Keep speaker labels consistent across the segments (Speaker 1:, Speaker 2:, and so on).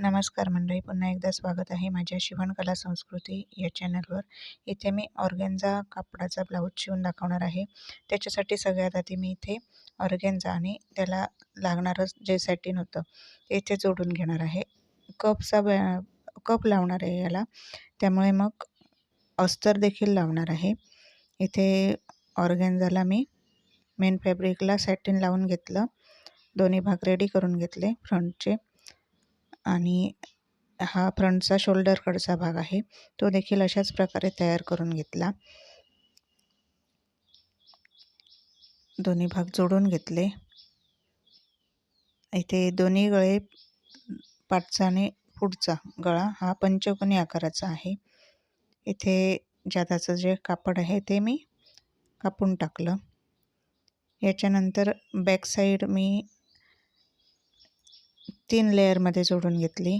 Speaker 1: नमस्कार मंडळी पुन्हा एकदा स्वागत आहे माझ्या शिवणकला संस्कृती या चॅनलवर. इथे मी ऑर्गेन्झा कापडाचा ब्लाऊज शिवून दाखवणार आहे. त्याच्यासाठी सगळ्यात आधी मी इथे ऑर्गेन्झा आणि त्याला लागणारं जे सॅटिन होतं ते इथे जोडून घेणार आहे. कपचा कप लावणार आहे याला. त्यामुळे मग अस्तर देखील लावणार आहे. इथे ऑर्गेन्झाला मी मेन फॅब्रिकला सॅटिन लावून घेतलं. दोन्ही भाग रेडी करून घेतले फ्रंटचे आणि हा फ्रंटचा शोल्डरकडचा भाग आहे. तो देखील अशाच प्रकारे तयार करून घेतला. दोन्ही भाग जोडून घेतले. इथे दोन्ही गळे पाठचा आणि पुढचा गळा हा पंचकोनी आकाराचा आहे. इथे जादाचं जे कापड आहे ते मी कापून टाकलं. याच्यानंतर बॅक साईड मी तीन लेअरमध्ये जोडून घेतली.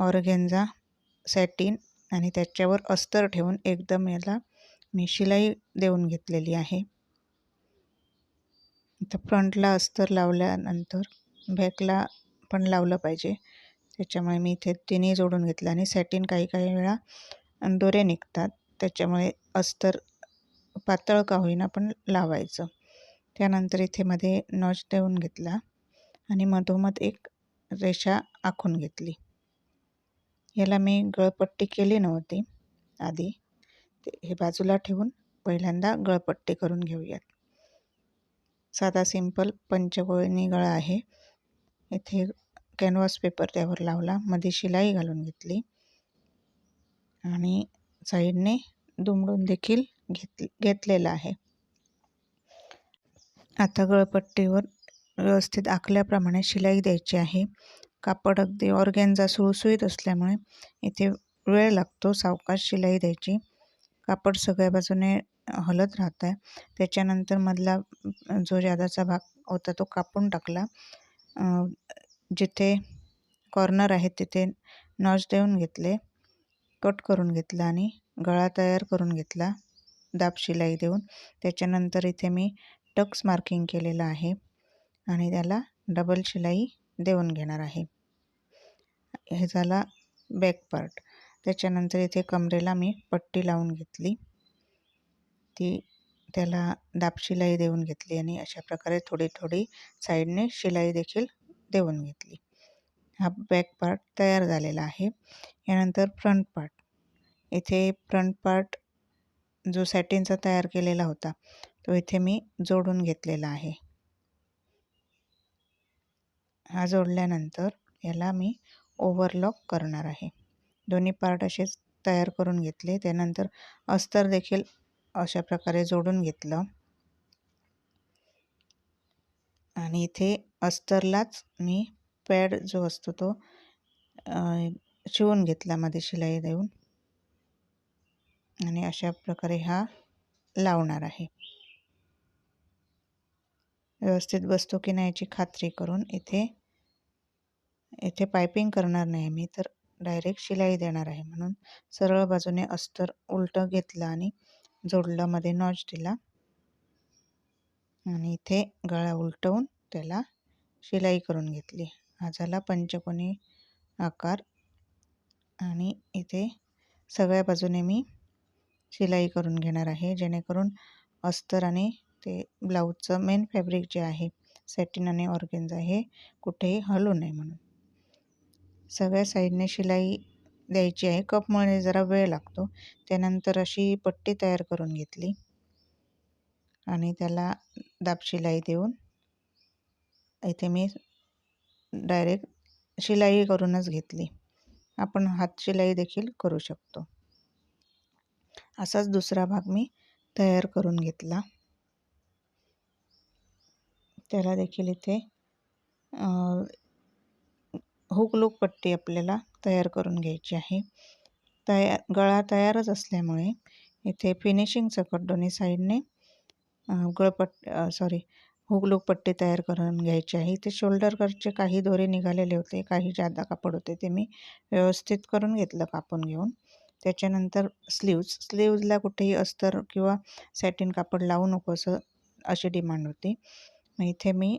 Speaker 1: ऑरगेंजा सॅटिन आणि त्याच्यावर अस्तर ठेवून एकदम याला मी शिलाई देऊन घेतलेली आहे. इथं फ्रंटला अस्तर लावल्यानंतर बॅकला पण लावलं पाहिजे. त्याच्यामुळे मी इथे तिन्ही जोडून घेतलं आणि सॅटिन काही काही वेळा दोरे निघतात. त्याच्यामुळे अस्तर पातळ का होईना पण लावायचं. त्यानंतर इथे मध्ये नॉच देऊन घेतला. आणि मधोमध एक रेषा आखून घेतली. याला मी गळपट्टी केली नव्हती. आधी हे बाजूला ठेवून पहिल्यांदा गळपट्टी करून घेऊयात. साधा सिंपल पंचकोळणी गळा आहे. इथे कॅनव्हास पेपर त्यावर लावला. मध्ये शिलाई घालून घेतली. आणि साईडने दुमडून देखील घेत घेतलेला आहे. आता गळपट्टीवर व्यवस्थित आखल्याप्रमाणे शिलाई द्यायची आहे. कापड अगदी ऑर्गॅनचा सुळसुळीत असल्यामुळे इथे वेळ लागतो सावकाश शिलाई द्यायची. कापड सगळ्या बाजूने हलत राहत आहे त्याच्यानंतर मधला जो जादाचा भाग होता तो कापून टाकला. जिथे कॉर्नर आहे तिथे नॉच देऊन घेतले कट करून घेतला आणि गळा तयार करून घेतला दाब शिलाई देऊन. त्याच्यानंतर इथे मी टक्स मार्किंग केलेलं आहे. आणि त्याला डबल शिलाई देऊन घेणार आहे. हे झाला बॅक पार्ट त्याच्यानंतर इथे कमरेला मी पट्टी लावून घेतली. ती त्याला दाब शिलाई देऊन घेतली आणि अशा प्रकारे थोडी थोडी साईडने शिलाई देखील देऊन घेतली. हा बॅक पार्ट तयार झालेला आहे. यानंतर फ्रंट पार्ट इथे फ्रंट पार्ट जो सॅटिनचा तयार केलेला होता तो इथे मी जोडून घेतलेला आहे. हा जोडल्यानंतर याला मी ओव्हरलॉक करणार आहे. दोन्ही पार्ट असेच तयार करून घेतले. त्यानंतर अस्तर देखील अशा प्रकारे जोडून घेतलं. आणि इथे अस्तरलाच मी पॅड जो असतो तो शिवून घेतला मध्ये शिलाई देऊन. आणि अशा प्रकारे हा लावणार आहे. व्यवस्थित बसतो की नाही याची खात्री करून इथे इथे पायपिंग करणार नाही मी तर डायरेक्ट शिलाई देणार आहे म्हणून सरळ बाजूने अस्तर उलटं घेतलं आणि जोडलं मध्ये नॉच दिला. आणि इथे गळा उलटवून त्याला शिलाई करून घेतली. हा झाला पंचकोनी आकार. आणि इथे सगळ्या बाजूने मी शिलाई करून घेणार आहे जेणेकरून अस्तर आणि ते ब्लाऊजचं मेन फॅब्रिक जे आहे सॅटिन आणि ऑर्गेन्झा हे कुठेही हलू नये म्हणून. सगळ्या साईडने शिलाई द्यायची आहे. कपमुळे जरा वेळ लागतो. त्यानंतर अशी पट्टी तयार करून घेतली. आणि त्याला दाब शिलाई देऊन इथे मी डायरेक्ट शिलाई करूनच घेतली. आपण हात शिलाई देखील करू शकतो. असाच दुसरा भाग मी तयार करून घेतला. त्याला देखील इथे हुक लूक पट्टी आपल्याला तयार करून घ्यायची आहे. तयार गळा तयारच असल्यामुळे इथे फिनिशिंग सकट दोन्ही साईडने गळपट सॉरी हुगलूक पट्टी तयार करून घ्यायची आहे. इथे शोल्डरकडचे काही दोरे निघालेले होते काही जादा कापड होते ते मी व्यवस्थित करून घेतलं कापून घेऊन. त्याच्यानंतर स्लीव्ज स्लीव्जला कुठेही अस्तर किंवा सॅटिन कापड लावू नको असं अशी डिमांड होती. मग इथे मी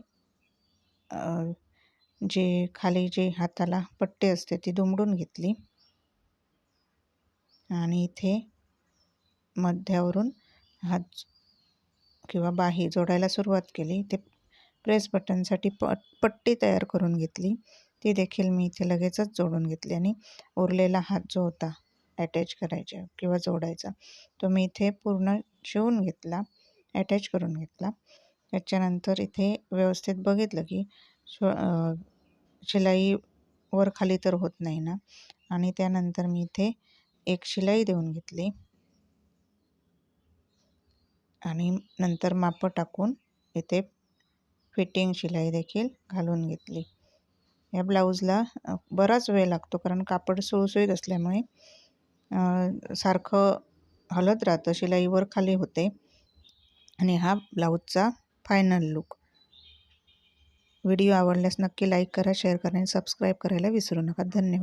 Speaker 1: जे खाली जे हाताला पट्टी असते ती दुमडून घेतली. आणि इथे मध्यावरून हात किंवा बाही जोडायला सुरुवात केली. ते प्रेस बटनसाठी प पट्टी तयार करून घेतली. ती देखील मी इथे लगेचच जोडून घेतली आणि उरलेला हात जो होता अटॅच करायचा किंवा जोडायचा तो मी इथे पूर्ण शिवून घेतला अटॅच करून घेतला. त्याच्यानंतर इथे व्यवस्थित बघितलं की शो शिलाई वर खाली तर होत नाही ना. आणि त्यानंतर मी इथे एक शिलाई देऊन घेतली. आणि नंतर मापं टाकून इथे फिटिंग शिलाई देखील घालून घेतली. या ब्लाऊजला बराच वेळ लागतो कारण कापड सुळसुळीत असल्यामुळे सारखं हलत राहतं शिलाईवर खाली होते. आणि हा ब्लाऊजचा फायनल लुक. व्हिडिओ आवडल्यास नक्की लाईक करा शेअर करा आणि सबस्क्राईब करायला विसरू नका. धन्यवाद.